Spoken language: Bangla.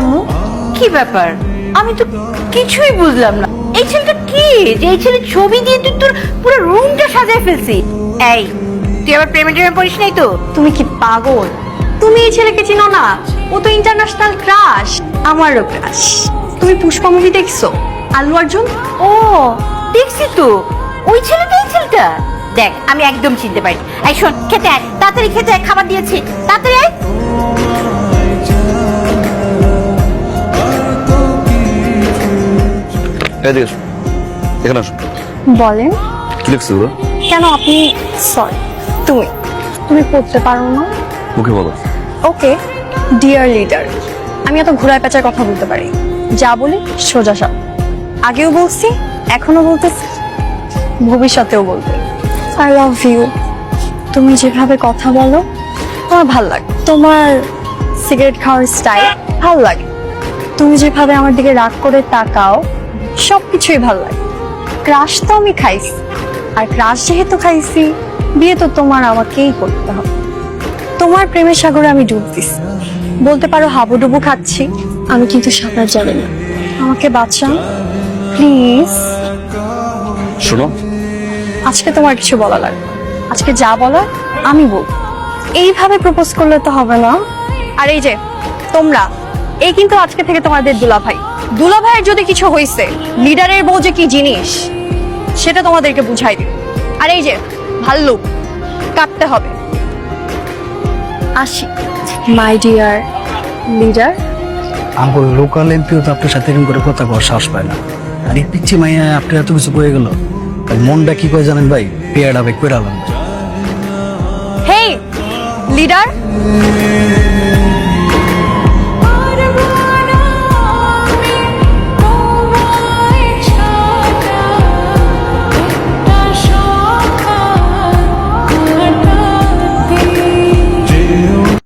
আম্মু, কি ব্যাপার? আমি তো কিছুই বুঝলাম না। এই ছেলেটা কি? যে এই ছেলে ছবি দিয়ে তুই তোর পুরো রুমটা সাজায় ফেলছি। এই, তুই আবার প্রেমে টেমে পড়িস নাই তো? তুমি কি পাগল? তুমি এই ছেলেকে চিনো না? ও তো ইন্টারন্যাশনাল ক্রাশ আমারও ক্রাশ তুমি পুষ্পা মুভি দেখছ? আল্লু অর্জুন? ও, দেখছি তো। ওই ছেলেটা এই ছেলেটা। দেখ, আমি একদম চিনতে পারি এই শোন, খেতে আয়, তাড়াতাড়ি খেতে আয়, খাবার দিয়েছি। তাড়াতাড়ি আয়। এদিকে আসো এখানে আসো। বলেন। কি লিখছো ওরা? কেন আপনি সরি তুমি। তুমি পড়তে পারো না। মুখে বলো। ওকে ডিয়ার লিডার আমি এত ঘোরায় পেঁচার কথা বলতে পারি। যা বলি সোজা সাপ আগেও বলছি এখনও বলতেছি। ভবিষ্যতেও বলব। আই লাভ ইউ তুমি যেভাবে কথা বলো আমার ভালো লাগে। তোমার সিগারেট খাওয়ার স্টাইল ভালো লাগে। তুমি যেভাবে আমার দিকে রাগ করে তাকাও সব কিছুই ভালো লাগে। ক্রাশ তো আমি খাইছি। আর ক্রাশ যেহেতু খাইছি বিয়ে তো তোমার আমাকেই করতে হবে। তোমার প্রেমের সাগরে আমি ডুব দিছি। বলতে পারো হাবুডুবু খাচ্ছি আমি কিন্তু সাঁতার জানি না। আমাকে বাঁচান প্লিজ। শোনো। আজকে তোমার কিছু বলা লাগবে আজকে যা বলার আমি বল এইভাবে প্রপোজ করলে তো হবে না। আর এই যে তোমরা এই কিন্তু আজকে থেকে তোমাদের দুলাভাই। দুলাভাইয়ের যদি কিছু হয়েছে লিডারের বউ যে কি জিনিস সেটা তোমাদেরকে বুঝাই দিই। আর এই যে ভাল্লুক কাটতে হবে। আসি। মাই ডিয়ার লিডার আমার লোকাল এমপিও তো আপনার সাথে এরকম করে কথা কওয়ার সাহস পায় না। আর এই পিচ্ছি মাইয়া আপনার এত কিছু কয়ে গেল। মনটা কি করে জানেন ভাই? পেয়ারা ভাই কইরালাম হেই লিডার।